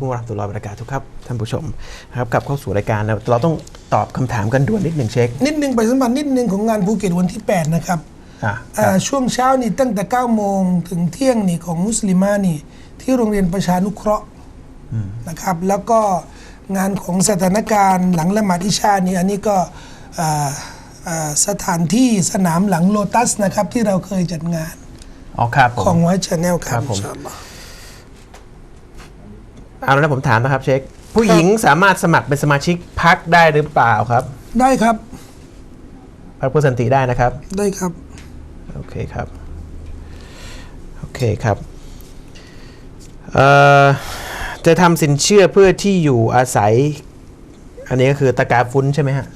กุมวะเราะห์มะตุลลอฮ์วะบะเราะกาตุฮ์ครับท่านผู้ชมนะครับกลับเข้าสู่รายการนะเราต้องตอบคำถามกันด่วนนิดหนึ่งเช็คนิดนึงไปสัมพันธ์นิดนึงของงานภูเก็ตวันที่ 8 นะครับอะคอ่ารับช่วงเช้านี่ตั้งแต่9โมงถึงเที่ยงนี่ของมุสลิมานี่ ที่โรงเรียนประชานุเคราะห์นะครับ แล้วก็งานของสถานการณ์หลังละหมาดอิชานี่อันนี้ก็อ่าอ่าสถานที่สนามหลังโลตัสนะครับที่เราเคยจัดงานอ๋อครับผของมไว้ชาแนลคครัรับบผม อินชาอัลลอฮ์ เอาแล้วนะผมถามนะครับเช็ค ผู้หญิงสามารถสมัครเป็นสมาชิกพักได้หรือเปล่าครับได้ครับพักเพื่อสันติได้นะครับ ได้ครับ โอเคครับ โอเคครับเอ่อจะทำสินเชื่อเพื่อที่อยู่อาศัย อันนี้ก็คือตะกาฟุ้นใช่ไหมฮะ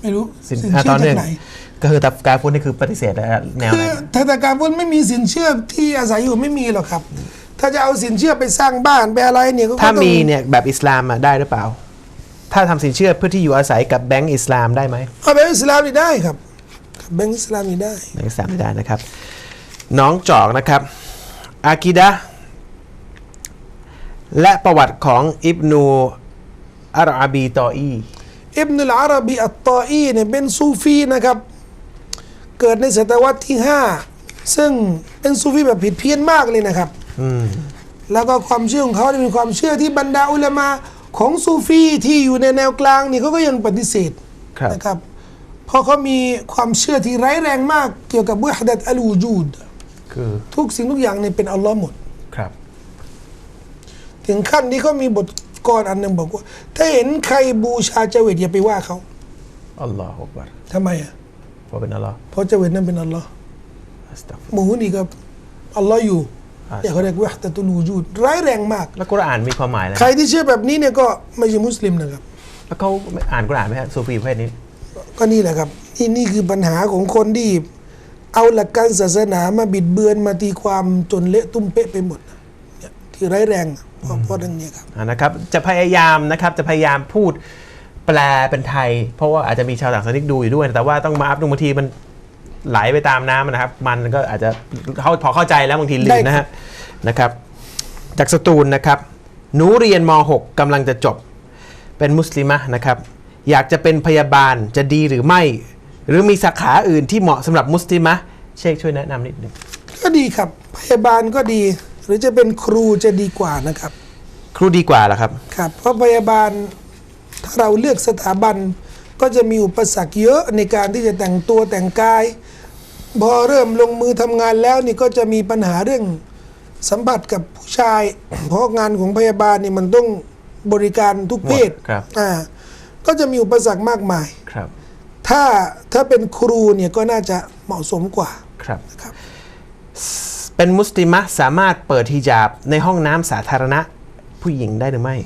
ไม่รู้สินสินอะเชื่ตออนจาเนื่อกงไหนก็คือตะกาฟุ้นนี่คือปฏิเสธแล้วแนวไหคืนอธนาคารพุนไม่มีสินเชื่อที่อาศัยอยู่ไม่มีหรอกครับ ถ้าจะเอาสินเชื่อไปสร้างบ้านไปอะไรเนี่ยก็ถ้าต้องมีเนี่ยแบบอิสลามอะได้หรือเปล่า ถ้าทำสินเชื่อเพื่อที่อยู่อาศัยกับแบงก์อิสลามได้ไหมเอาแบงก์อิสลามนี่ได้ครับครับแบงก์อิสลามนี่ได้แบงก์อิสลามไม่ได้นะครับ น้องจอกนะครับอากิดะห์และประวัติของอิบนูอารอาบีตออีอิบนุลอาราบีอัตตออีเนี่ยเป็นซูฟีนะครับ เกิดในศตวรรษที่ 5 ซึ่งเป็นซูฟีแบบผิดเพี้ยนมากเลยนะครับอืม แล้วก็ความเชื่อของเขาเนี่ยเป็นความเชื่อที่บรรดาอุลามะของซูฟีที่อยู่ในแนวกลางนี่เขาก็ยังปฏิเสธครับนะครับเพราะเขามีความเชื่อที่ร้ายแรงมากเกี่ยวกับวิฮดัตอัลวูจูดคือทุกสิ่งทุกอย่างเนี่ยเป็นอัลลอฮ์หมดครับ ถึงขั้นที่เขามีบทกรอันหนึ่งบอกว่า ถ้าเห็นใครบูชาเจเวตอย่าไปว่าเขาอัลลอฮฺอักบัรทำไมอะเพราะเป็นอัลลอฮ์เพราะเจเวตนั้นเป็นอัลลอฮ์อัสตัฆฟิรุลหมูนี่ก็อัลลอฮ์อยู่ อ่าอย่าเขาเรียกวิฮดัตุลวูจูดร้ายแรงมาก แล้วกุรอานมีความหมายอะไรใครที่เชื่อแบบนี้เนี่ยก็ไม่ใช่มุสลิมนะครับ แล้วเขาอ่านกุรอานไหมฮะซูฟีประเภทนี้ ก็นี่แหละครับนี่นี่คือปัญหาของคนที่เอาหลักการศาสนามาบิดเบือนมาตีความจนเละตุ้มเป๊ะไปหมดนะเนี่ยที่ร้ายแรงอะเพราะเพราะเรื่องเนี้ยครับอ่านะครับ จะพยายามนะครับจะพยายามพูดแปลเป็นไทย เพราะว่าอาจจะมีชาวต่างชาติดูอยู่ด้วย แต่ว่าต้องมาอัพดูบางทีมัน ไหลไปตามน้ำนะครับ มันก็อาจจะเขาพอเข้าใจแล้วบางทีลืได้มครับนะฮะนะครับ จากสตูลนะครับ หนูเรียนม .6 กำลังจะจบ เป็นมุสลิมะนะครับ อยากจะเป็นพยาบาลจะดีหรือไม่ หรือมีสาขาอื่นที่เหมาะสำหรับมุสลิมะเชคช่วยแนะนำนิดหนึงก็ดีครับ พยาบาลก็ดี หรือจะเป็นครูจะดีกว่านะครับ ครูดีกว่าเหรอครับครับ เพราะพยาบาลถ้าเราเลือกสถาบันก็จะมีอุปสรรคเยอะในการที่จะแต่งตัวแต่งกาย พอเริ่มลงมือทำงานแล้วนี่ก็จะมีปัญหาเรื่องสัมผัสกับผู้ชาย เพราะงานของพยาบาลนี่มันต้องบริการทุกเพศหมดครับอ่าก็จะมีอุปสรรคมากมายครับ ถ้าถ้าเป็นครูเนี่ยก็น่าจะเหมาะสมกว่าครับนะครับ เป็นมุสลิมะสามารถเปิดฮิญาบในห้องน้ำสาธารณะผู้หญิงได้หรือไม่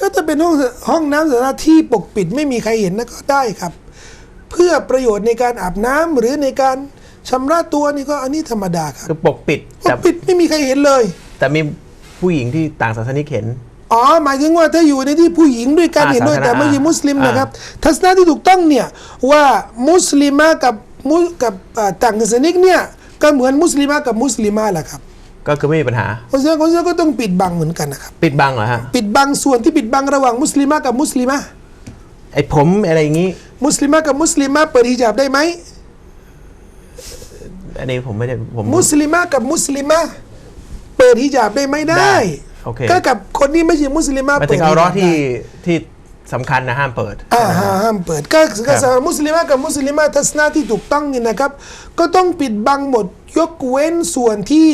ก็จะเป็นห้องห้องน้ำสาธารณะที่ปกปิดไม่มีใครเห็นนะก็ได้ครับ เพื่อประโยชน์ในการอาบน้ำหรือในการ ชำระตัวนี่ก็อันนี้ธรรมดาครับคือปกปิดปแต่กปิดไม่มีใครเห็นเลย แต่มีผู้หญิงที่ต่างศาสนิกเห็นอ๋อหมายถึงว่าถ้าอยู่ในที่ผู้หญิงด้วยกันอ่าเห็นด้วยสาธารณะแต่ไม่ใช่มุสลิมอ่านนะครับทัศนะที่ถูกต้องเนี่ยว่ามุสลิมะกับมุกับอ่าต่างศาสนิกเนี่ยก็เหมือนมุสลิมะกับมุสลิมะแหละครับก็คือไม่มีปัญหาเพราะฉะนั้นเพราะฉะนั้นก็ต้องปิดบังเหมือนกันนะครับปิดบังเหรอฮะปิดบังส่วนที่ปิดบังระหว่างมุสลิมะกับมุสลิมะไอ้ผมอะไรอย่างงี้ มุสลิมะกับมุสลิมะเปิดฮิญาบได้ไหม อันนี้ผมไม่ได้ผม มุสลิมะกับมุสลิมะเปิดฮิญาบได้ไหมได้ ได้โอเค ก็กับคนที่ไม่ใช่มุสลิมะหมายเปิถึดงฮิเอาญาร้อบที่ได้ที่สำคัญนะห้ามเปิด อ่าห้าห้ามเปิดก็ก็สำหรับมุสลิมะกับมุสลิมะทัศนะที่ถูกต้องนี่นะครับ ก็ต้องปิดบังหมดยกเว้นส่วนที่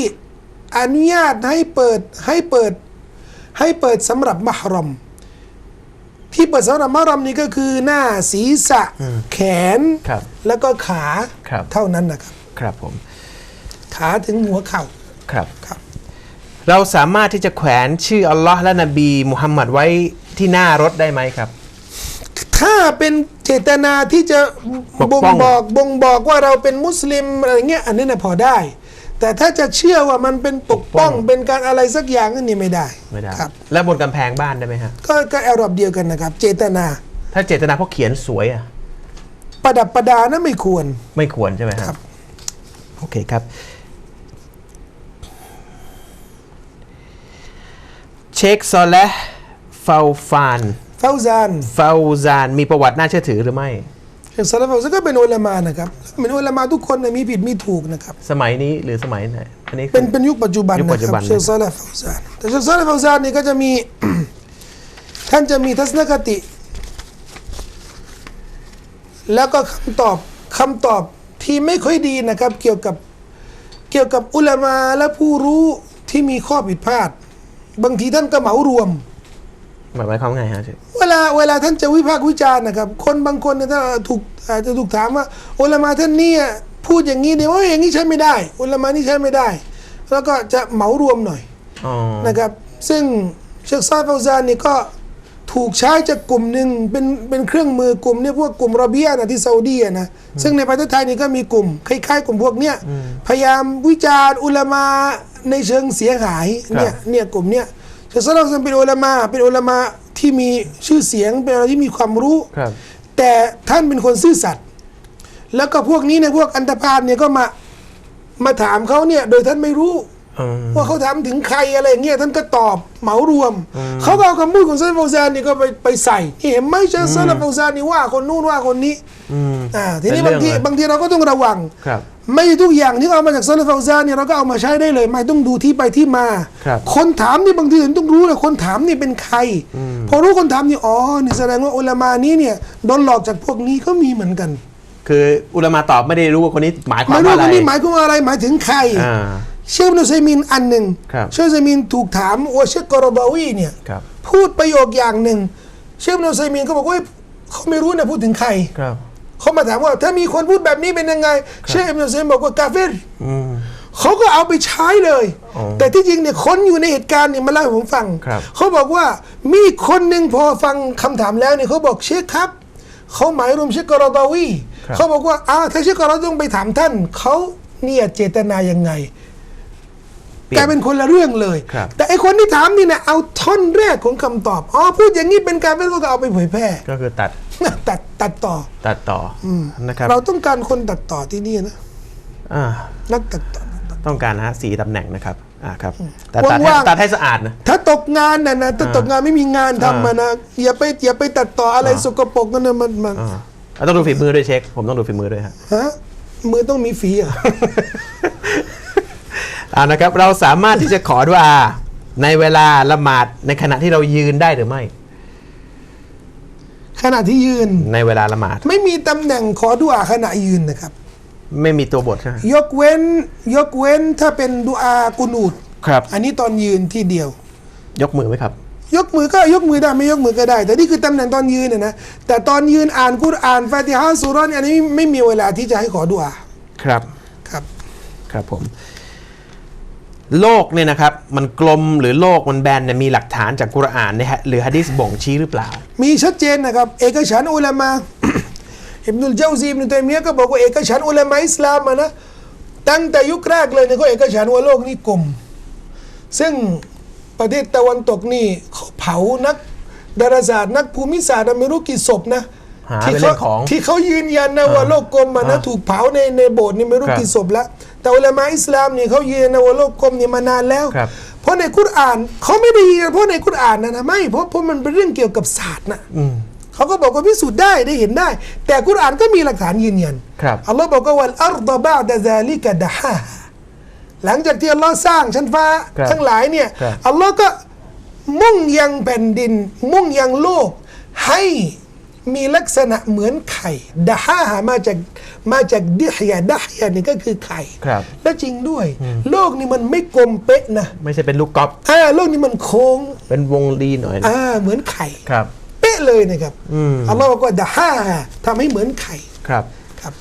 อนุญาตให้เปิดให้เปิดให้เปิดสำหรับมหรอม ที่เปิดสำหรับมหรอมนี่ก็คือหน้าศีรษะแขน ครับ แล้วก็ขาครับ เท่านั้นนะครับ ครับผม ขาถึงหัวเข่าครับ ครับ เราสามารถที่จะแขวนชื่ออัลลอฮ์และนบีมุฮัมมัดไว้ที่หน้ารถได้ไหมครับ ถ้าเป็นเจตนาที่จะปกบ่งป้องบอกบ่งบอกว่าเราเป็นมุสลิมอะไรเงี้ยอันนี้นะพอได้ แต่ถ้าจะเชื่อว่ามันเป็นปกป้องเป็นการอะไรสักอย่างนี่ไม่ได้ไม่ได้ครับ และบนกำแพงบ้านได้ไหมฮะก็ก็แอรอบเดียวกันนะครับ เจตนา ถ้าเจตนาเพราะเขียนสวยอะประดับประดานะไม่ควรไม่ควรใช่ไหมฮะครับ โอเคครับเชเชคซอลและฟาวฟานฟาวซานฟาวซานมีประวัติน่าเชื่อถือหรือไม่เชคซาลฟาวซานก็เป็นอุลามานะครับเป็นอุลามาทุกคนนะมีผิดมีถูกนะครับสมัยนี้หรือสมัยไหนอันนี้คือเป็นเป็นยุคปัจจุบันยุคปันะจจุคบัรันบเชคซาลฟาวซานแต่เชคซาลฟาวซานนี่ก็จะมีท่านจะมีทัศนคติ แล้วก็คำตอบคำตอบ ที่ไม่ค่อยดีนะครับ เกี่ยวกับเกี่ยวกับอุลามาและผู้รู้ที่มีข้อผิดพลาด บางทีท่านก็เหมารวม หมายความไงฮะเชคเวลาเวลาท่านจะวิพากษ์วิจารณ์นะครับ คนบางคนเนี่ยถ้าถูกอาจจะถูกถามว่าอุลามาท่านเนี่ยพูดอย่างนี้เนี่ยว่าอย่างนี้ใช้ไม่ได้ อุลามานี่ใช้ไม่ได้ แล้วก็จะเหมารวมหน่อยอ๋อนะครับ ซึ่งเชคซาดฟาวซานนี่ก็ ถูกใช้จากกลุ่มหนึ่งเป็นเป็นเครื่องมือกลุ่มเนี่ยพวกกลุ่มรอเบียนะที่ซาอุดีอะนะซึ่งในประเทศไทยนี่ก็มีกลุ่มคล้ายๆ กลุ่มพวกเนี้ยพยายามวิจารณ์อุลามาในเชิงเสียหายเนี่ยเนี่ยกลุ่มเนี้ยเชคซาดฟาวซานเป็นอุลามาเป็นอุลามาที่มีชื่อเสียงเป็นอะไรที่มีความรู้ครับแต่ท่านเป็นคนซื่อสัตย์แล้วก็พวกนี้เนี่ยพวกอันธพาลเนี่ยก็มามาถามเขาเนี่ยโดยท่านไม่รู้อืม ว่าเขาถามถึงใครอะไรเงี้ยท่านก็ตอบเหมารวม เขาก็เอาคำพูดของซาลฟาวซานนี่ก็ไปไปใส่นี่เห็นไหมเชคซาลฟาวซานนี่ว่าคนนู้นว่าคนนี้อืมอ่าทีนี้เป็บานงเรื่ทีองเลยบางทีเราก็ต้องระวังครับไม่ทุกอย่างที่เอามาจากซาลฟาวซานเนี่ยเราก็เอามาใช้ได้เลย ไม่ต้องดูที่ไปที่มาครับคนถามนี่บางทีต้องรู้เลยคนถามนี่เป็นใคร พอรู้คนถามนี่อ๋อนี่แสดงว่าอุลามานี้เนี่ยโดนหลอกจากพวกนี้ก็มีเหมือนกัน คืออุลามาตอบไม่ได้รู้ว่าคนนี้หมายความไม่ว่ารู้อะไรคนนี้หมายความว่าอะไรหมายถึงใครอ่า เชคอิบนุซัยมินอันหนึ่งครับเชคอิบนุซัยมินถูกถามว่าเชคกอรบาวีเนี่ยครับ พูดประโยคอย่างหนึ่ง เชคอิบนุซัยมินก็บอกว่าเฮ้ยเขาไม่รู้นะพูดถึงใครครับ เขามาถามว่า ถ้ามีคนพูดแบบนี้เป็นยังไง เชคอิบนุซัยมินบอกว่ากาเฟรอืม เขาก็เอาไปใช้เลย อ๋อแต่ที่จริงเนี่ยคนอยู่ในเหตุการณ์เนี่ยมาเล่าให้ผมฟัง ครับ เขาบอกว่ามีคนหนึ่งพอฟังคำถามแล้วเนี่ยเขาบอกเชคครับ เขาหมายรวมเชคกอรบาวี ครับ เขาบอกว่าอ้าวถ้าเชคกอรบาวีต้องไปถามท่าน เขาเนี่ยเจตนายังไงเปลี่ กยลายเป็นคนละเรื่องเลยครับแต่ไอคนที่ถามนี่นะเอาท่อนแรกของคำตอบอ๋อพูดอย่างนี้เป็นการเป็นก็เอาไปเผยแพร่ ก็คือตัดตัดตัดต่อ ตัดต่ออนะครับเราต้องการคนตัดต่อที่นี่นะอ่านักตัดต่อต้องการนะฮะสีตำแหน่งนะครับอ่าครับแต่ตัดให้ว่างๆตัดให้สะอาดนะถ้าตกงานน่ะนะถ้าตกงานไม่มีงานทำมานะอย่าไปอย่าไปตัดต่ออะไรอ่าสกปรกนั่นนะมันมันอ่าแล้วต้องดูฝีมือด้วยเช็ค ผมต้องดูฝีมือด้วยฮะฮะมือต้องมีฝีอะ อ่านะครับเราสามารถที่จะขอดุอาในเวลาละหมาดในขณะที่เรายืนได้หรือไม่ ขณะที่ยืนในเวลาละหมาด ไม่มีตำแหน่งขอดุอาขณะยืนนะครับ ไม่มีตัวบทใช่ไหมยกเว้นยกเว้นถ้าเป็นดุอากุนูดครับ อันนี้ตอนยืนที่เดียว ยกมือไหมครับ ยกมือก็ยกมือได้ไม่ยกมือก็ได้ แต่นี่คือตำแหน่งตอนยืนน่ะนะแต่ตอนยืนอ่านกุรอานฟาติฮะสุเราะห์เนี่ยอันนี้ไม่มีเวลาที่จะให้ขอดุอาครับครับ ครับผม โลกเนี่ยนะครับมันกลมหรือโลกมันแบนเนี่ยมีหลักฐานจากกุรอานเนี่ยฮะหรือฮะดิษบ่งชี้หรือเปล่า มีชัดเจนนะครับ เอกฉันท์อุลามาอิบนุลเจาซีอิบนุตัยมียะห์ก็บอกว่าเอกฉันท์อุลามาอิสลามอะนะตั้งแต่ยุคแรกเลยเนี่ยก็เอกฉันท์ว่าโลกนี้กลม ซึ่งประเทศตะวันตกนี่เขาเผานักดาราศาสตร์นักภูมิศาสตร์ไม่รู้กี่ศพนะหาที่เป็นเขาเรื่องของที่เขายืนยันนะว่าโลกกลมอะนะอ่าถูกเผาในในโบสถ์นี่ไม่รู้ครับกี่ศพแล้ว แต่อุลามาอิสลามเนี่ยเขายืนยันนะว่าโลกกลมเนี่ยมานานแล้ว ครับ เพราะในกุรอานเขาไม่ได้ยืนยันเพราะในกุรอานนะนะไม่เพราะเพราะมันเป็นเรื่องเกี่ยวกับศาสตร์นะอืมเขาก็บอกว่าพิสูจน์ได้ได้เห็นได้ แต่กุรอานก็มีหลักฐานยืนยันครับอัลลอฮ์บอกว่าวัลอัรฎะบะดะซาลิกะดะฮาหลังจากที่อัลลอฮ์สร้างชั้นฟ้าครับทั้งหลายเนี่ยครับ อัลลอฮ์ก็มุ่งยังแผ่นดิน มุ่งยังโลกให้ มีลักษณะเหมือนไข่ดะฮามาจากมาจากดิฮยาดะฮยานี่ก็คือไข่ครับ และจริงด้วย โลกนี่มันไม่กลมเป๊ะนะไม่ใช่เป็นลูกกอล์ฟอ่าโลกนี่มันโค้ง เป็นวงรีหน่อยนะอ่าเหมือนไข่ครับเป๊ะเลยนะครับอืมอัลลอฮ์บอกว่าดะฮาทำให้เหมือนไข่ครับครับ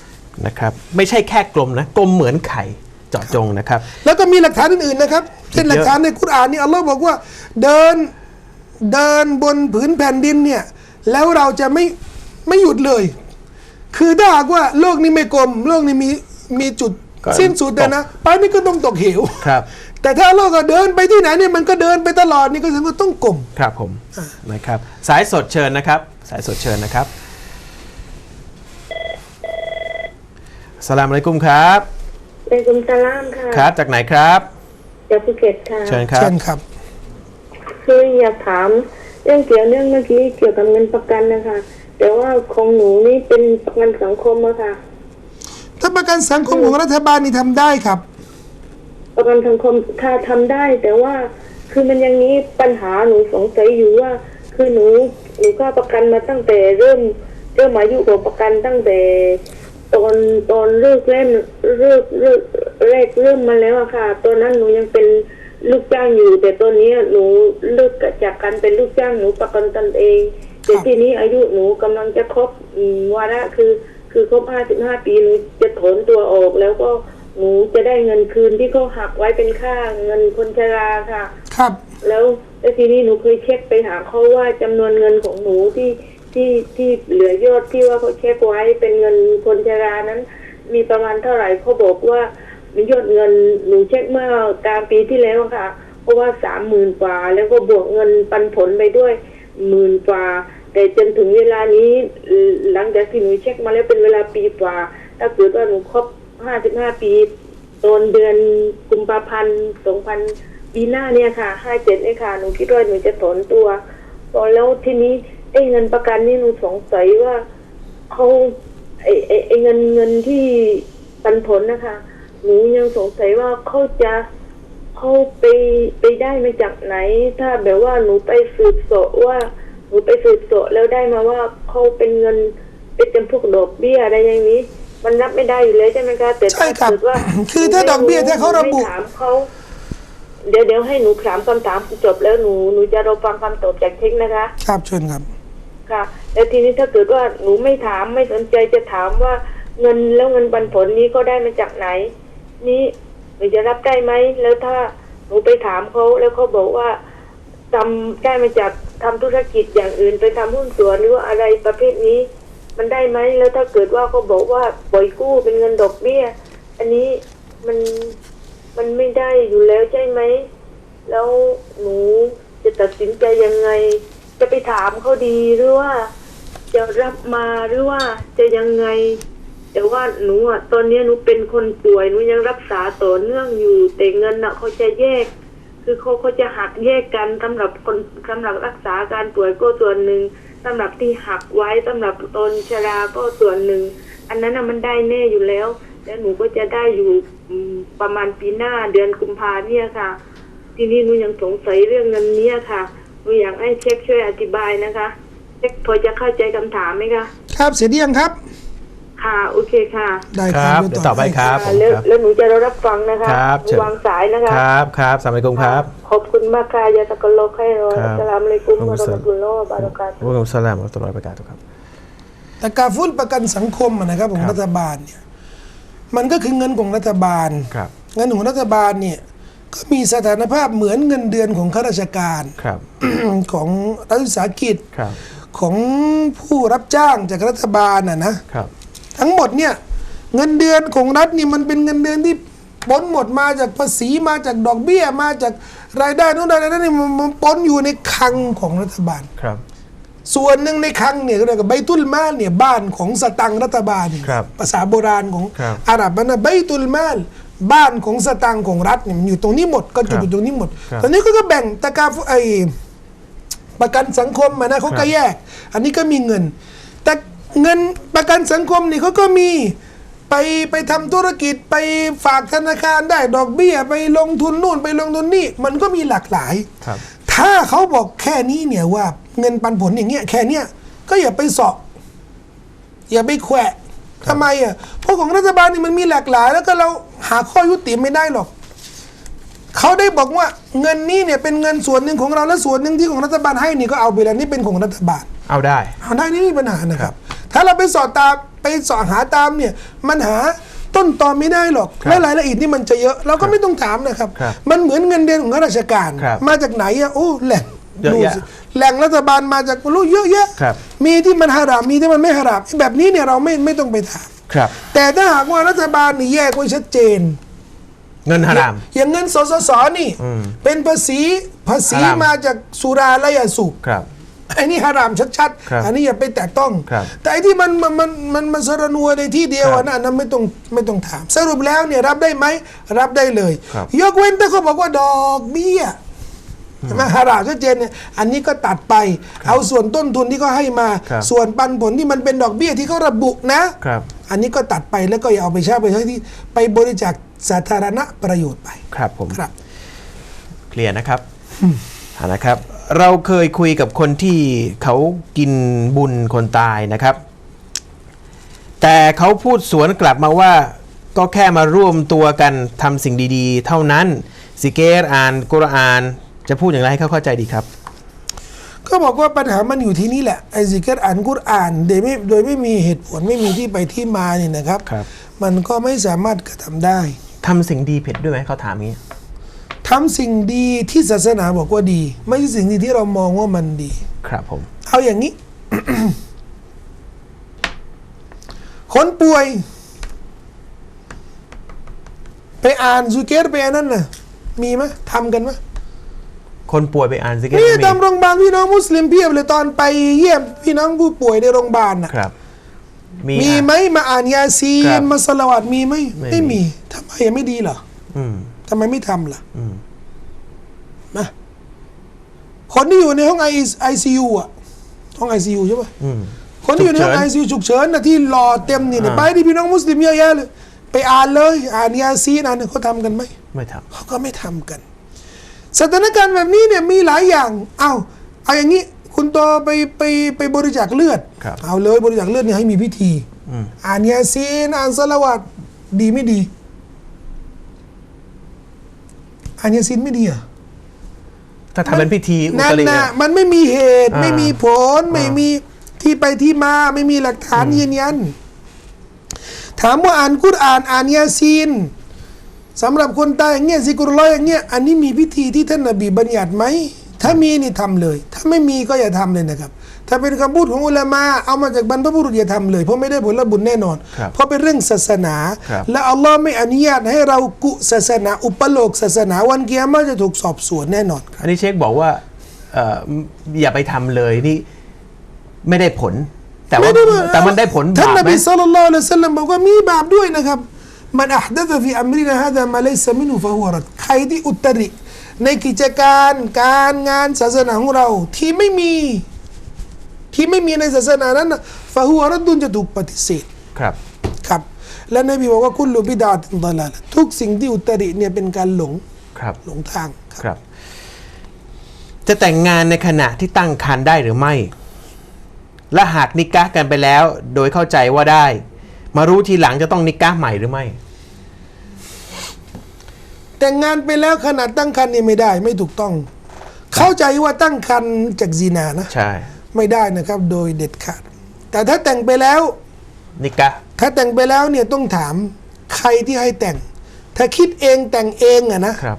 นะครับ ไม่ใช่แค่กลมนะกลมเหมือนไข่เจาะจงนะครับ แล้วก็มีหลักฐานอื่นๆนะครับเช่นหลักฐานในกุรอานนี่อัลลอฮ์บอกว่าเดินเดินบนผืนแผ่นดินเนี่ย แล้วเราจะไม่ไม่หยุดเลย คือถ้าหากว่าโลกนี้ไม่กลม โลกนี้มีมีจุดก็สิ้นสุดแต่นะไปนี่ก็ต้องตกเหวครับ แต่ถ้าโลกก็เดินไปที่ไหนเนี่ยมันก็เดินไปตลอดนี่ก็แสดงว่าต้องกลมครับผมนะครับ สายสดเชิญนะครับ สายสดเชิญนะครับสลามอะลัยกุมครับเป็นกุมสลามค่ะครับ จากไหนครับจากภูเก็ตค่ะเชิญครับเช่นครับ คืออยากถาม เรื่องเกี่ยวเรื่องเมื่อกี้เกี่ยวกับเงินประกันนะคะ แต่ว่าของหนูนี่เป็นประกันสังคมอะค่ะ ถ้าประกันสังคมของรัฐบาลนี่ทำได้ครับ ประกันสังคมค่ะทำได้ แต่ว่าคือมันยังนี้ปัญหาหนูสงสัยอยู่ว่า คือหนูหนูก็ประกันมาตั้งแต่เริ่ม เริ่มอายุของประกันตั้งแต่ ตอนตอนเลิกเล่นเลิกเลิกแรกเริ่มมาแล้วอะค่ะ ตอนนั้นหนูยังเป็น ลูกจ้างอยู่ แต่ตอนนี้หนูเลิกจากการเป็นลูกจ้างหนูประกันตนเอง แต่ทีนี้อายุหนูกำลังจะครบอืมวาระคือ คือครบห้าสิบห้าปีหนูจะถอนตัวออกแล้วก็หนูจะได้เงินคืนที่เขาหักไว้เป็นค่าเงินคนชราค่ะ ครับ แล้วแล้วทีนี้หนูเคยเช็คไปหาเขาว่าจำนวนเงินของหนูที่ที่ที่เหลือยอดที่ว่าเขาเช็คไว้เป็นเงินคนชรานั้น มีประมาณเท่าไหร่เขาบอกว่า มียอดเงินหนูเช็คเมื่อกลางปีที่แล้วค่ะ เพราะว่าสามหมื่นกว่า แล้วก็บวกเงินปันผลไปด้วยหมื่นกว่า แต่จนถึงเวลานี้หลังจากที่หนูเช็คมาแล้วเป็นเวลาปีกว่า ถ้าเกิดว่าหนูครบห้าสิบห้าปีตอนเดือนกุมภาพันธ์สองพันปีหน้าเนี่ยค่ะห้าเจ็ดเนี่ยค่ะหนูคิดว่าหนูจะถอนตัวพอแล้วทีนี้ไอ้เงินประกันนี่หนูสงสัยว่าเขาไอ้ไอ้เงินเงินที่ปันผลนะคะ หนูยังสงสัยว่าเขาจะเขาไปไปได้มาจากไหน ถ้าแบบว่าหนูไปสืบเสาะว่าหนูไปสืบเสาะแล้วได้มาว่าเขาเป็นเงินเป็นจำพวกดอกเบี้ยอะไรอย่างนี้ มันรับไม่ได้อยู่แล้วใช่ไหมคะแต่ใช่ครับถ้าเกิดว่าคือถ้าดอกเบี้ยถ้าเขาระบุไม่ถามเขาเดี๋ยวเดี๋ยวให้หนูถามคำถามจบแล้วหนูหนูจะรอฟังคำตอบจากเทคนะคะ ครับเชิญครับค่ะ แล้วทีนี้ถ้าเกิดว่าหนูไม่ถามไม่สนใจจะถามว่าเงินแล้วเงินปันผลนี้เขาได้มาจากไหน นี่หนูจะรับได้ไหมแล้วถ้าหนูไปถามเขาแล้วเขาบอกว่าทำได้มาจากทำธุรกิจอย่างอื่นไปทำหุ้นส่วนหรือว่าอะไรประเภทนี้ มันได้ไหมแล้วถ้าเกิดว่าเขาบอกว่าปล่อยกู้เป็นเงินดอกเบี้ย อันนี้มันมันไม่ได้อยู่แล้วใช่ไหมแล้วหนูจะตัดสินใจยังไง จะไปถามเขาดีหรือว่าจะรับมาหรือว่าจะยังไง แต่ว่าหนูอะตอนนี้หนูเป็นคนป่วยหนูยังรักษาต่อเนื่องอยู่ แต่เงินอะเขาจะแยก คือเขาเขาจะหักแยกกันสำหรับคนสำหรับรักษาการป่วยก็ส่วนหนึ่งสำหรับที่หักไว้สำหรับตนชราก็ส่วนหนึ่ง อันนั้นน่ะมันได้แน่อยู่แล้ว แล้วหนูก็จะได้อยู่ประมาณปีหน้าเดือนกุมภาเนี่ยค่ะ ทีนี้หนูยังสงสัยเรื่องเงินเนี้ยค่ะหนูอยากให้เช็คช่วยอธิบายนะคะเช็คพอจะเข้าใจคำถามไหมคะครับเสียดียังครับ ค่ะโอเคค่ะได้ครับดี๋เดี๋ยยววต่อไปให้ครับผมแล้วครับ แล้วหนูจะรอรับฟังนะคะครับหนูวางสายนะคะครับครับสวัสดีครับขอบคุณมากค่ะยาตะกลโลกให้รอครับอัสสลามุอะลัยกุมขอบวะคุณเราะมะตุลลอฮ์วะบารากาตุฮ์วะอะลัยกุมสลามอัลลอฮฺประกาศครับ แต่การฟุ้นประกันสังคมอะนะครับของครับรัฐบาลเนี่ยมันก็คือเงินของรัฐบาลครับ เงินของรัฐบาลเนี่ยก็มีสถานภาพเหมือนเงินเดือนของข้าราชการ ครับ ของรัฐวิสาหกิจครับ ของผู้รับจ้างจากรัฐบาลน่ะนะครับ ทั้งหมดเนี่ยเงินเดือนของรัฐนี่มันเป็นเงินเดือนที่ปนหมดมาจากภาษีมาจากดอกเบี้ยมาจากรายได้นู้นรายได้นั้นนี่มันมันปนอยู่ในคลังของรัฐบาลครับ ส่วนหนึ่งในคลังเนี่ยก็เรียกว่าใบตุลมาลเนี่ยบ้านของสตังค์รัฐบาลครับภาษาโบราณของครับอาหรับมันนะใบตุลมาลบ้านของสตังค์ของรัฐเนี่ยมันอยู่ตรงนี้หมดก็จะครับอยู่ตรงนี้หมดครับตอนนี้ก็ก็แบ่งตะกาไอประกันสังคมมานะเขาครัก็บแยก อันนี้ก็มีเงิน แต่ เงินประกันสังคมนี่เขาก็มีไปไปทำธุรกิจไปฝากธนาคารได้ดอกเบี้ย ไปลงทุนนู่นไปลงทุนนี่ มันก็มีหลากหลาย ครับ ถ้าเขาบอกแค่นี้เนี่ยว่าเงินปันผลอย่างเงี้ยแค่เนี้ยก็อย่าไปเสาะอย่าไปแขวะทำไมอะเพราะของรัฐบาลนี่มันมีหลากหลาย แล้วก็เราหาข้อยุติไม่ได้หรอกเขาได้บอกว่าเงินนี้เนี่ยเป็นเงินส่วนหนึ่งของเราและส่วนหนึ่งที่ของรัฐบาลให้นี่ก็เอาไปแล้วนี่เป็นของรัฐบาล เอาได้ เอาได้นี่ไม่มีปัญหานะครับ ถ้าเราไปสอดตามไปสอดหาตามเนี่ยมันหาต้นตอไม่ได้หรอกครับและรายละเอียดนี่มันจะเยอะ เราก็ไม่ต้องถามนะครับครับมันเหมือนเงินเดือนของข้าราชการครับมาจากไหนอะโอ้แหล่งเยอะดูแยะสิแหล่งรัฐบาลมาจากไม่รู้เยอะแยะครับมีที่มันฮารามมีที่มันไม่ฮารามแบบนี้เนี่ยเราไม่ไม่ต้องไปถามครับแต่ถ้าหากว่ารัฐบาลนี่แยกไว้ชัดเจน เงินฮาราม อย่างเงินสสสนี่อืมเป็นภาษีภาษีฮารามมาจากสุราและยาสูบครับ ไอ้นี่ฮารามชัดครับๆ อันนี้อย่าไปแตะต้อง ครับแต่ไอ้ที่มันมันมันมันมันสรนัวในที่เดียวครับอันนั้นอันนั้นไม่ต้องไม่ต้องถาม สรุปแล้วเนี่ยรับได้ไหมรับได้เลย ครับ ยกเว้นถ้าเขาบอกว่าดอกเบี้ยใช่ไหมฮารามชัดเจนเนี่ยอันนี้ก็ตัดไป เอาส่วนต้นทุนที่เขาให้มา ครับ ส่วนปันผลที่มันเป็นดอกเบี้ยที่เขาระบุนะ ครับ อันนี้ก็ตัดไปแล้วก็อย่าเอาไปใช้ไปใช้ที่ไปบริจาคสาธารณประโยชน์ไปครับผม ครับ เคลียร์นะครับเอานะครับ เราเคยคุยกับคนที่เขากินบุญคนตายนะครับ แต่เขาพูดสวนกลับมาว่าก็แค่มาร่วมตัวกันทำสิ่งดีๆ เท่านั้นสิเกตอ่านกุรอาน จะพูดอย่างไรให้เขาเข้าใจดีครับก็บอกว่าปัญหามันอยู่ที่นี่แหละไอ้ซิกเกตอ่านกุรอานโดยไม่โดยไม่มีเหตุผลไม่มีที่ไปที่มาเนี่ยนะครับครับมันก็ไม่สามารถกระทำได้ทำสิ่งดีเผ็ดด้วยไหมเขาถามงี้ ทำสิ่งดีที่ศาสนาบอกว่าดี ไม่ใช่สิ่งดีที่เรามองว่ามันดี ครับผม เอาอย่างนี้ คนป่วย ไปอ่านซูเกตไปอันนั้นน่ะ มีไหมทำกันไหมคนป่วยไปอ่านสิเกตนี่ไม่มีตามโรงพยาบาลพี่น้องมุสลิมเพียบเลยตอนไปเยี่ยมพี่น้องผู้ป่วยในโรงพยาบาลน่ะครับ มีมีอะไหมมาอ่านยาซีครันบมาสละวัดมีไหมไม่ไม่มีมีทำไมยังไม่ดีเหรอ อืมทำไมไม่ทำล่ะอืมนะคนที่อยู่ในห้องไอซียูอะห้องไอซียูใช่ปะอืมคนที่อยู่ในห้องไอฉุกเฉินซียูฉุกเฉินนะที่รอเต็มนี่เนี่ยอ่าไปที่พี่น้องมุสลิมเยอะแยะเลย ไปอ่านเลย อ่านยาซีนอ่านเนี่ยเขาทำกันไหมไม่ทเขาก็ไม่ทำกัน สถานการณ์แบบนี้เนี่ยมีหลายอย่าง เอาเอาอย่างนี้คุณโตไปไปไปบริจาคเลือดครับเอาเลยบริจาคเลือดเนี่ยให้มีพิธีอืมอ่านยาซีนอ่านสละวัดดีไม่ดี อ่านยาซีนไม่ดีเหรอะำถ้าทำเป็นพิธีอุนั่ตนรินะเนี่ยมันไม่มีเหตุอ่าไม่มีผล ไม่มีที่ไปที่มา ไม่มีหลักฐานยืนยัน ถามว่าอ่านกุรอานอ่านยาซีนสำหรับคนตายอย่างเงี้ยซิกุรลอยอย่างเงี้ยอันนี้มีพิธีที่ท่านนบีบัญญัติไหมถ้ามีนี่ทำเลย ถ้าไม่มีก็อย่าทำเลยนะครับ ถ้าเป็นคำพูดของอุลามาเอามาจากบรรพบุรุษอย่าทำเลย เพราะไม่ได้ผลบุญแน่นอนครับเพราะเป็นเรื่องศาสนาครับและอัลลอฮ์ไม่อนุญาตให้เรากุศาสนา อุปโลกศาสนาวันเกียรมาจะถูกสอบสวนแน่นอนครับอันนี้เชคบอกว่าเอ่ออย่าไปทำเลยนี่ไม่ได้ผล แต่ว่าไม่ได้ว่าแต่มันได้ผลท่านบาปนไหมบีสัลลัลลอฮุอะลัยฮิวะสัลลัมบอกว่ามีบาปด้วยนะครับมันอัฮดัฟฟีอัมรินะฮะดะมาเลสมินุฟะฮุวะรัดใครที่อุตริ ในกิจการการงานศาสนาของเราที่ไม่มี ที่ไม่มีในศาสนานั้นนะฟะฮุวะรัดดุนจะถูกปฏิเสธครับครับ และนบีบอกว่าคุลลุบิดาตินดอลาละทุกสิ่งที่อุตริเนี่ยเป็นการหลงครับหลงทางครับครับ จะแต่งงานในขณะที่ตั้งครรภ์ได้หรือไม่ และหากนิกะห์กันไปแล้ว โดยเข้าใจว่าได้ มารู้ทีหลังจะต้องนิกะห์ใหม่หรือไม่ แต่งงานไปแล้วขนาดตั้งครรภ์นี่ไม่ได้ไม่ถูกต้อง เข้าใจว่าตั้งครรภ์จากซีนานะใช่ ไม่ได้นะครับ โดยเด็ดขาด แต่ถ้าแต่งไปแล้วนิกะห์ถ้าแต่งไปแล้วเนี่ยต้องถามใครที่ให้แต่ง ถ้าคิดเองแต่งเองอะนะครับ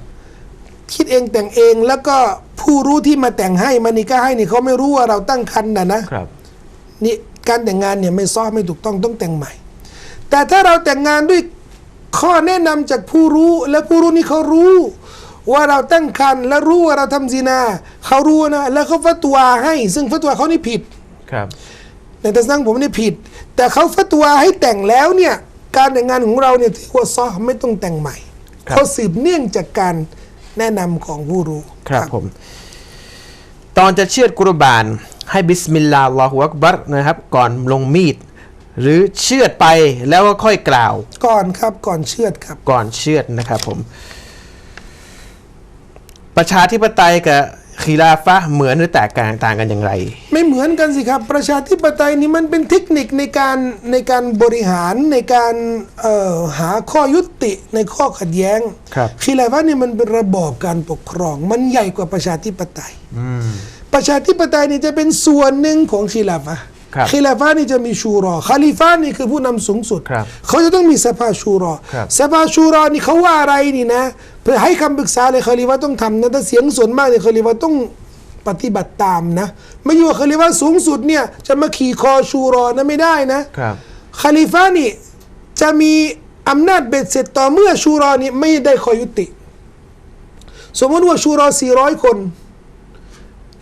คิดเองแต่งเองแล้วก็ผู้รู้ที่มาแต่งให้มานิก้าให้นี่เขาไม่รู้ว่าเราตั้งครรภ์นะนะครับนี่การแต่งงานเนี่ยไม่ซ้อมไม่ถูกต้องต้องแต่งใหม่ แต่ถ้าเราแต่งงานด้วยข้อแนะนำจากผู้รู้และผู้รู้นี่เขารู้ ว่าเราตั้งครรภ์และรู้ว่าเราทำซีนาเขารู้นะ แล้วเขาฟัตวาให้ ซึ่งฟัตวาเขานี่ผิดครับในทัศนะผมนี่ผิด แต่เขาฟัตวาให้แต่งแล้วเนี่ยการแต่งงานของเราเนี่ยถือว่าซอไม่ต้องแต่งใหม่ครับเขาสืบเนื่องจากการแนะนำของผู้รู้ครับผม ตอนจะเชือดกุรบาน ให้บิสมิลลาห์อัลลอฮุอักบัรนะครับ ก่อนลงมีด หรือเชือดไปแล้วก็ค่อยกล่าว ก่อนครับก่อนเชือดครับ ก่อนเชือดนะครับผม ประชาธิปไตยกับคีลาฟะห์เหมือนหรือแตกต่างต่างกันอย่างไร ไม่เหมือนกันสิครับ ประชาธิปไตยนี่มันเป็นเทคนิคในการในการบริหารในการเอ่อหาข้อยุติในข้อขัดแย้งครับคีลาฟะห์นี่มันเป็นระบอบการปกครอง มันใหญ่กว่าประชาธิปไตยประชาธิปไตยนี่จะเป็นส่วนหนึ่งของคีลาฟะห์ ครับคีลาฟะห์นี่จะมีชูรอคาลิฟะห์นี่คือผู้นำสูงสุดครับเขาจะต้องมีสภาชูรอครับสภาชูรอนี่เขาว่าอะไรนี่นะ เพื่อให้คำปรึกษาเลยคาลิฟะห์ต้องทำนะถ้าเสียงส่วนมากเนี่ยคาลิฟะห์ต้องปฏิบัติตามนะ ไม่อยู่ว่าคาลิฟะห์สูงสุดเนี่ยจะมาขี่คอชูรอนะไม่ได้นะครับคาลิฟะห์นี่จะมีอำนาจเบ็ดเสร็จต่อเมื่อชูรอนี่ไม่ได้คอยยุติ สมมติว่าชูรอ400 คน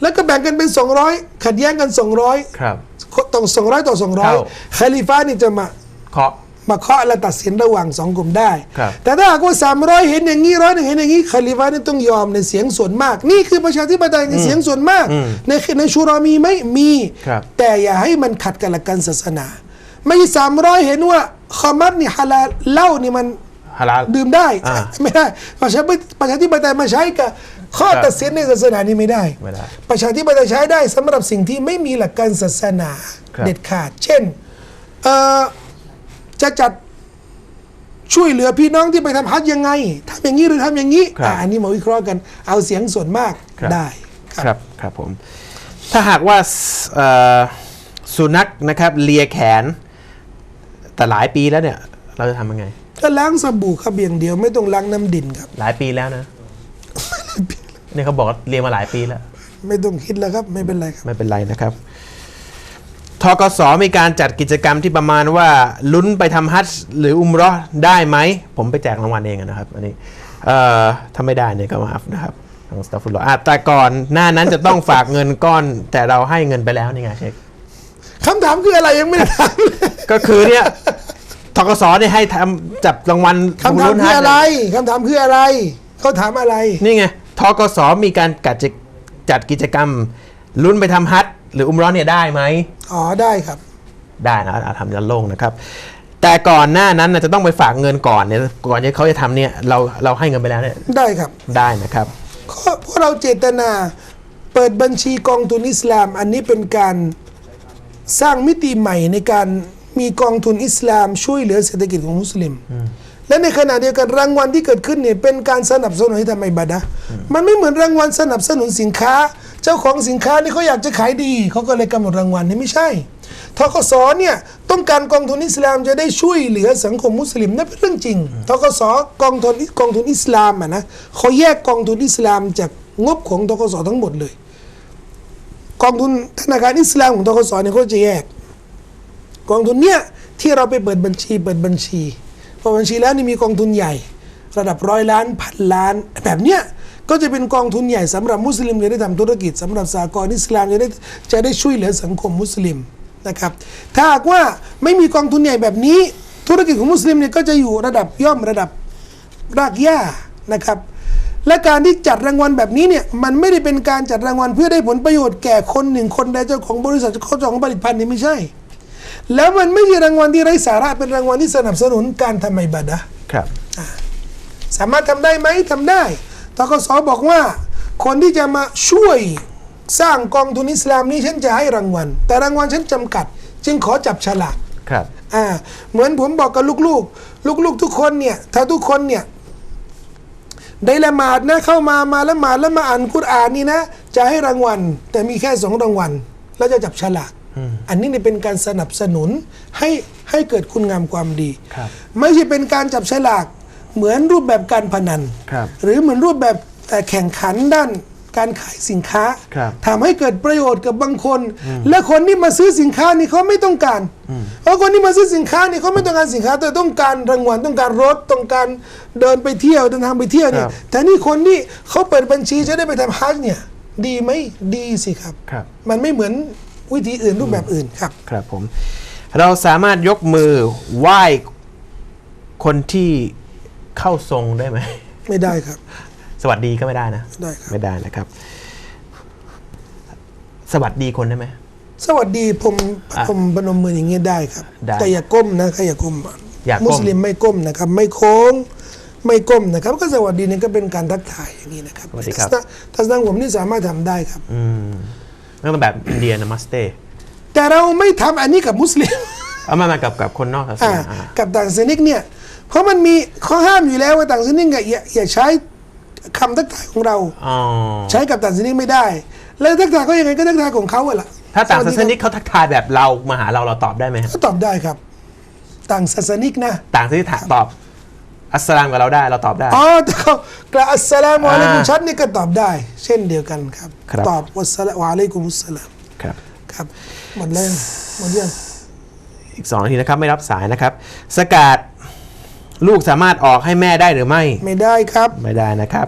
แล้วก็แบ่งกันเป็น 200 ขัดแย้งกัน 200ครับ ต้อง200 ต่อเท่า200คาลิฟะห์นี่จะมาเคาะมาเคาะและตัดสินระหว่างสองกลุ่มได้ครับแต่ถ้าหากว่าสามร้อยเห็นอย่างนี้ร้อยหนึ่งเห็นอย่างนี้คาลิฟะนี่ต้องยอมในเสียงส่วนมาก นี่คือประชาธิปไตยในเสียงส่วนมากอืมในในชูรอมีไหมมีครับแต่อย่าให้มันขัดกับหลักการศาสนา ไม่สามร้อยเห็นว่าคอมัดนี่ฮาลาลเหล้านี่มันฮาลาลดื่มได้อ่าไม่ได้ประชาธิปประชาธิปไตยมาใช้กับ ข้อครับตัดสินในศาสนานี่ไม่ได้ ไม่ได้ประชาธิปไตยใช้ได้สำหรับสิ่งที่ไม่มีหลักการศาสนาครับเด็ดขาด เช่นเอ่อจะจัดช่วยเหลือพี่น้องที่ไปทำฮัจญ์ยังไงทำอย่างนี้หรือทำอย่างนี้ครับอ่าอันนี้มาวิเคราะห์กันเอาเสียงส่วนมากครับ ได้ ครับครับผมถ้าหากว่าสเอ่อสุนัขนะครับเลียแขน แต่หลายปีแล้วเนี่ย เราจะทำยังไงก็ล้างสบู่ครับอย่างเดียวไม่ต้องล้างน้ำดินครับ หลายปีแล้วนะ นี่เขาบอกว่าเรียนมาหลายปีแล้ว ไม่ต้องคิดแล้วครับ ไม่เป็นไรครับ ไม่เป็นไรนะครับ ทกสมีการจัดกิจกรรมที่ประมาณว่าลุ้นไปทำฮัจญ์หรืออุมเรอได้ไหม ผมไปแจกรางวัลเองอะนะครับ อันนี้เอ่อถ้าไม่ได้เนี่ยก็มาอัพนะครับทางสตาฟฟุตบอลอะแต่ก่อนหน้านั้นจะต้องฝากเงินก้อน แต่เราให้เงินไปแล้วนี่ไงเช็ค คำถามคืออะไรยังไม่ได้ถามเลยก็คือเนี่ยทกสเนี่ยให้ทำจับรางวัลคำถามลุ้นคือจญ์อะไรคำถามคืออะไรเขาถามอะไร นี่ไง ทกสมีการจัดกิจจัดกิจกรรมลุ้นไปทำฮัจญ์หรืออุมเรอเนี่ยได้ไหมอ๋อได้ครับ ได้นะอาทำยันโล่งนะครับ แต่ก่อนหน้านั้นน่ะจะต้องไปฝากเงินก่อนเนี่ยก่อนที่เขาจะทำเนี่ยเราเราให้เงินไปแล้วเนี่ยได้ครับได้นะครับก็เพราะเราเจตนาเปิดบัญชีกองทุนอิสลาม อันนี้เป็นการสร้างมิติใหม่ในการมีกองทุนอิสลามช่วยเหลือเศรษฐกิจของมุสลิม และในขณะเดียวกันรางวัลที่เกิดขึ้นเนี่ยเป็นการสนับสนุนให้ทำอิบาดะมันไม่เหมือนรางวัลสนับสนุนสินค้า เจ้าของสินค้านี่เขาอยากจะขายดีเขาก็เลยกำหนดรางวัลนี่ไม่ใช่ทกสเนี่ยต้องการกองทุนอิสลามจะได้ช่วยเหลือสังคมมุสลิมนั่นเป็นเรื่องจริงทกสกองทุนกองทุนอิสลามอะนะเขาแยกกองทุนอิสลามจากงบของทกสทั้งหมดเลย กองทุนธนาคารอิสลามของทกสเนี่ยเขาจะแยก กองทุนเนี้ยที่เราไปเปิดบัญชีเปิดบัญชี พอบัญชีแล้วนี่มีกองทุนใหญ่ ระดับร้อยล้านพันล้าน แบบเนี้ยก็จะเป็นกองทุนใหญ่สำหรับมุสลิมจะได้ทำธุรกิจสำหรับสากลอิสลามจะได้จะได้ช่วยเหลือสังคมมุสลิมนะครับถ้าหากว่าไม่มีกองทุนใหญ่แบบนี้ ธุรกิจของมุสลิมเนี่ยก็จะอยู่ระดับย่อมระดับรากหญ้านะครับและการที่จัดรางวัลแบบนี้เนี่ยมันไม่ได้เป็นการจัดรางวัลเพื่อได้ผลประโยชน์แก่คนหนึ่งคนใดเจ้าของบริษัทเจ้าของผลิตภัณฑ์นี่ไม่ใช่ แล้วมันไม่ใช่รางวัลที่ไร้สาระเป็นรางวัลที่สนับสนุนการทำอิบาดะห์ครับ สามารถทำได้ไหมทำได้ทกสบอกว่า คนที่จะมาช่วยสร้างกองทุนอิสลามนี้ฉันจะให้รางวัล แต่รางวัลฉันจำกัด จึงขอจับฉลาก ครับ อ่าเหมือนผมบอกกับลูกๆ ลูกๆ ทุกคนเนี่ย ถ้าทุกคนเนี่ย ได้ละหมาดนะเข้ามามาละหมาดแล้วมาอ่านกุรอานนี่นะ จะให้รางวัล แต่มีแค่สองรางวัล แล้วจะจับฉลาก อันนี้เนี่ยเป็นการสนับสนุนให้ให้เกิดคุณงามความดีครับไม่ใช่เป็นการจับฉลากเหมือนรูปแบบการพนันครับหรือเหมือนรูปแบบแต่แข่งขันด้านการขายสินค้าครับทำให้เกิดประโยชน์กับบางคน และคนที่มาซื้อสินค้านี่เขาไม่ต้องการเพราะคนที่มาซื้อสินค้านี่เขาไม่ต้องการสินค้าแต่ต้องการรางวัลต้องการรถต้องการเดินไปเที่ยวเดินทางไปเที่ยวเนี่ยครับแต่นี่คนที่เขาเปิดบัญชีจะได้ไปทำฮัจญ์เนี่ยดีไหมดีสิครับครับมันไม่เหมือน วิธีอื่นรูปแบบอื่นครับ ครับผม เราสามารถยกมือไหว้คนที่เข้าทรงได้ไหม ไม่ได้ครับ สวัสดีก็ไม่ได้นะ ได้ครับ ไม่ได้นะครับ สวัสดีคนได้ไหม สวัสดีผมอะผมพนมมืออย่างเงี้ยได้ครับ ได้แต่อย่าก้มนะใครอย่าก้มอย่าก้ม มุสลิมไม่ก้มนะครับ ไม่โค้ง ไม่ก้มนะครับ ก็สวัสดีนี่ก็เป็นการทักทายอย่างนี้นะครับสวัสดีครับ ทัศนะทัศนะผมนี่สามารถทำได้ครับ อืม นั่นแบบอินเดียนะมัสเตแต่เราไม่ทำอันนี้กับมุสลิม เอามามากับกับคนนอกศาสอ่านาอ่ากับต่างศาสนิกเนี่ย เพราะมันมีข้อห้ามอยู่แล้วว่าต่างศาสนิกอะอย่าอย่าใช้คำทักทายของเรา อ๋อใช้กับต่างศาสนิกไม่ได้ แล้วทักทายเขายังไงก็ทักทายของเขาอะล่ะถ้าต่างศาสนิกวัเขาทักทายแบบเรามาหาเราเราตอบได้ไหมดีฮะก็ตอบได้ครับ ต่างศาสนิกนะ ต่างศาสนิกตอบ อัสสลามกับเราได้เราตอบได้ อ๋อแต่เขากล่าวอัสสลามุอะลัยกุมอ่าชัดนี่ก็ตอบได้ เช่นเดียวกันครับ ครับ ตอบวัสสลามวะอะลัยกุมุสสลามครับ ครับหมดแล้วหมดยังอีกสองนาทีนะครับ ไม่รับสายนะครับ สกาดลูกสามารถออกให้แม่ได้หรือไม่ ไม่ได้ครับ ไม่ได้นะครับ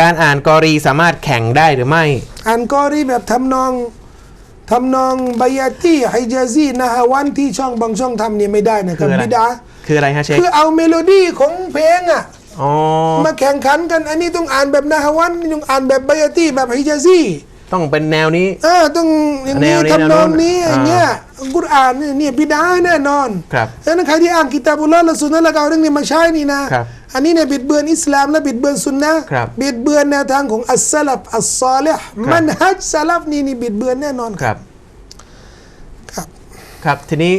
การอ่านกอรีสามารถแข่งได้หรือไม่อ่านกอรีแบบทำนองทำนองบายาตี้ไฮจาซีนะฮะวันที่ช่องบางช่องทำเนี่ยไม่ได้นะคคืรับออะไร บิดา คืออะไรฮะเชคคือเอาเมโลดี้ของเพลงอะอ๋อมาแข่งขันกัน อันนี้ต้องอ่านแบบนะฮะวันนี่ต้องอ่านแบบบายาตี้แบบไฮจาซีต้องเป็นแนวนี้ เออต้องอย่างนี้แนวนี้ทำนองแนวโน้นนี้อ่าอย่างเงี้ยกุรอานเนี่ยเนี่ยบิดาแน่นอนครับดังนั้นใครที่อ่านกิตาบุลลอฮ์และสุนนะแล้วก็เอาเรื่องนี้มาใช้นี่นะครับอันนี้เนี่ยบิดเบือนอิสลามและบิดเบือนสุนนะครับบิดเบือนแนวทางของอัสสลับอัสซอลิห์มันฮัจสลับนี่นี่บิดเบือนแน่นอนครับ ครับ ครับทีนี้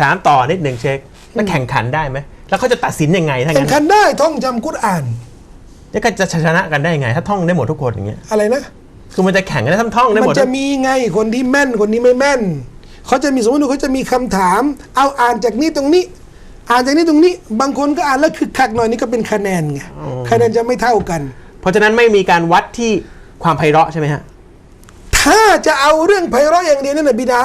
ถามต่อนิดหนึ่งเชค แล้วแข่งขันได้ไหมแล้วเขาจะตัดสินยังไงถ้าแข่งั้งนขันได้ท่องจำกุรอาน แล้วก็จะชนะกันได้ยังไง ถ้าท่องได้หมดทุกคนอย่างเงี้ยอะไรนะ คือมันจะแข่งกันได้ทั้งท่องได้หมัมนด จะมีไงคนที่แม่นคนที่ไม่แม่น เขาจะมีสมมติว่าเขาจะมีคำถาม เอาอ่านจากนี้ตรงนี้ อ่านจากนี้ตรงนี้ บางคนก็อ่านแล้วคึกคักหน่อยนี่ก็เป็นคะแนนไงคะแนนจะไม่เท่ากัน เพราะฉะนั้นไม่มีการวัดที่ความไพเราะใช่ไหมฮะ ถ้าจะเอาเรื่องไพเราะอย่างเดียวนั่นแหละบิดา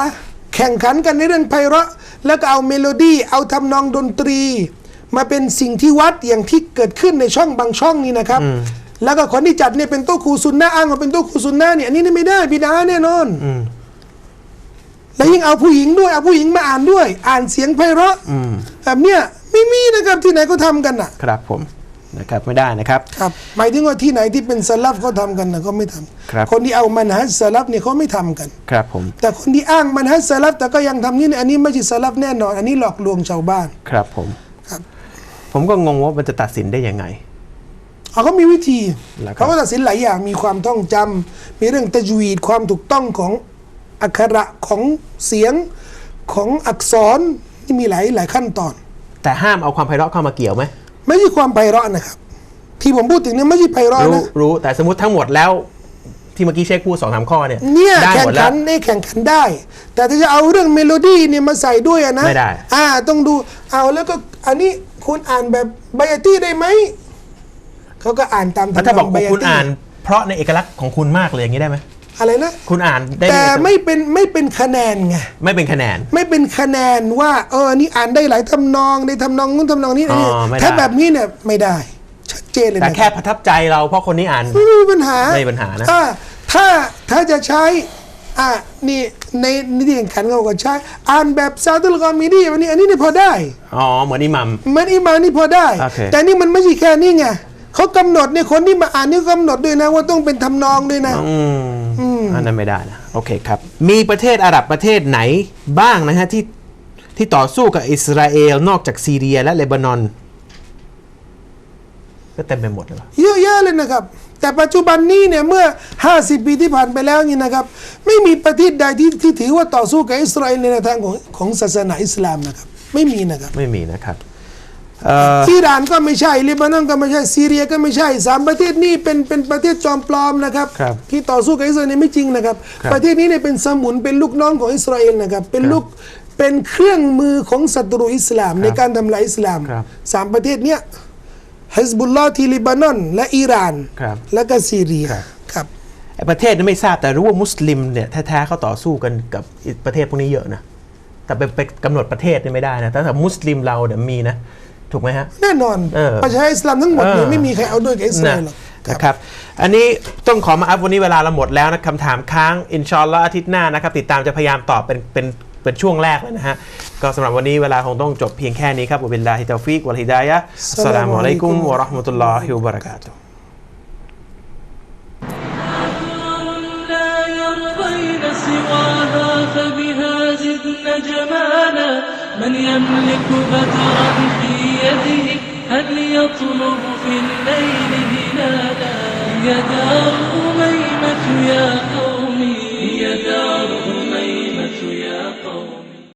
แข่งขันกันในเรื่องไพเราะ แล้วก็เอาเมโลดี้เอาทำนองดนตรี มาเป็นสิ่งที่วัดอย่างที่เกิดขึ้นในช่องบางช่องนี้นะครับ แล้วก็คนที่จัดเนี่ยเป็นโต๊ะครูซุนนะอ้างว่าเป็นโต๊ะครูซุนนะเนี่ยอันนี้นี่ไม่ได้บิดาแน่นอนอืมแล้วยิ่งเอาผู้หญิงด้วยเอาผู้หญิงมาอ่านด้วย อ่านเสียงไพเราะอืมแบบเนี้ยไม่มีนะครับที่ไหนก็ทำกันน่ะ ครับผม นะครับไม่ได้นะครับ ครับหมายถึงว่าที่ไหนที่เป็นสลับเขาทำกันนะเขาไม่ทำครับคนที่เอามันฮัจสลับเนี่ยเขาไม่ทำกัน ครับผม แต่คนที่อ้างมันฮัจสลับแต่ก็ยังทำนี่เนี่ยอันนี้ไม่ใช่สลับแน่นอน อันนี้หลอกลวงชาวบ้าน ครับผมครับ ผมก็งงว่ามันจะตัดสินได้ยังไงเขาก็มีวิธีแล้วครับเขาก็ตัดสินหลายอย่างมีความท่องจำมีเรื่องตะจวีดความถูกต้องของอักขระของเสียงของอักษรนี่มีหลายหลายขั้นตอน แต่ห้ามเอาความไพเราะเข้ามาเกี่ยวไหม ไม่ใช่ความไพเราะนะครับ ที่ผมพูดถึงเนี่ยไม่ใช่ไพเราะรู้นะรู้แต่สมมติทั้งหมดแล้ว ที่เมื่อกี้เชคพูดสองสามข้อเนี่ยเนี่ยได้แข่หมงดแล้ขัว นได้แข่งขันได้ แต่ถ้าจะเอาเรื่องเมโลดี้เนี่ยมาใส่ด้วยอะนะไม่ได้ อ่า ต้องดูเอาแล้วก็อันนี้คุณอ่านแบบไบยาตี้ได้ไหมเขาก็อ่านตามแล้วถ้าบอกไบว่ายาคุณตี้อ่าน เพราะในเอกลักษณ์ของคุณมากเลยอย่างนี้ได้ไหม อะไรนะ คุณอ่านได้แต่ในไม่เป็นไม่เป็นคะแนนไงไม่เป็นคะแนน ไม่เป็นคะแนนว่า เออนี่อ่านได้หลายทำนองได้ทำนองนู้นทำนองนี้อ๋อเนี่ยไม่ได้ถ้าแบบนี้เนี่ยไม่ได้ ชัดเจนเลยแต่นะแค่ประทับใจเราเพราะคนนี้อ่านไม่มีปัญหาไม่มีปัญหานะอ่ถ้าถ้าจะใช้อ่านี่ในนิติแข่งขันเขาก็ใช้อ่านแบบซาตุลกอมีดีวันนี้อันนี้นี่พอได้อ๋อเหมือนอิหมัมมันอิมานนี่พอได้โอเคแต่นี่มันไม่ใช่แค่นี้ไงเขากำหนดเนี่ยคนที่มาอ่านนี่กำหนดด้วยนะว่าต้องเป็นทำนองด้วยนะ อืมอันนั้นไม่ได้นะโอเคครับ มีประเทศอาหรับประเทศไหนบ้างนะฮะที่ที่ต่อสู้กับอิสราเอลนอกจากซีเรียและเลบานอนก็เต็มไปหมดเลยวะเยอะแยะเลยนะครับ แต่ปัจจุบันนี้เนี่ยเมื่อ 50 ปีที่ผ่านไปแล้วนี่นะครับ ไม่มีประเทศใดที่ที่ถือว่าต่อสู้กับอิสราเอลในแนวทางของของศาสนาอิสลามนะครับ ไม่มีนะครับ ไม่มีนะครับเอ่ออิหร่านก็ไม่ใช่เลบานอนก็ไม่ใช่ซีเรียก็ไม่ใช่สามประเทศนี้เป็นเป็นประเทศจอมปลอมนะครับครับที่ต่อสู้กับอิสราเอลเนี่ยไม่จริงนะครับครับ ประเทศนี้เนี่ยเป็นสมุนเป็นลูกน้องของอิสราเอลนะครับเป็นครับลูกเป็นเครื่องมือของศัตรูอิสลามในการทำลายอิสลามครับสามประเทศเนี้ยฮิสบุลลอฮ์ที่เลบานอน และอิหร่านครับและก็ซีเรียครับครับไอ้ประเทศนั้นไม่ทราบแต่รู้ว่ามุสลิมเนี่ยแท้ๆเขาต่อสู้กันกับประเทศพวกนี้เยอะนะแต่ไปไปกำหนดประเทศนี่ไม่ได้นะแต่ถ้ามุสลิมเราเนี่ยมีนะ ถูกไหมฮะ แน่นอน เออ ประชาอิสลามทั้งหมดเนี่ย เออ ไม่มีใครเอาด้วยกับอิสรา นะ เอลหรอกครับ นะครับ อันนี้ต้องขอมาอัพวันนี้เวลาเราหมดแล้วนะคำถามค้าง อินชอนละอาทิตย์หน้านะครับ ติดตามจะพยายามตอบเป็นเป็นเป็นช่วงแรกเลยนะฮะ ก็สำหรับวันนี้เวลาคงต้องจบเพียงแค่นี้ครับวะบิลลาฮิตาฟิกวัลฮิดายะอัสสลามุอะลัยกุมวะเราะห์มะตุลลอฮิวะบะเราะกาตุฮ์ لا يرضين سواها فبها زدن جمالا من يملك بدرا في بيده أن يطلب في الليل هلالا يا دار أميمة يا قومي. يا دار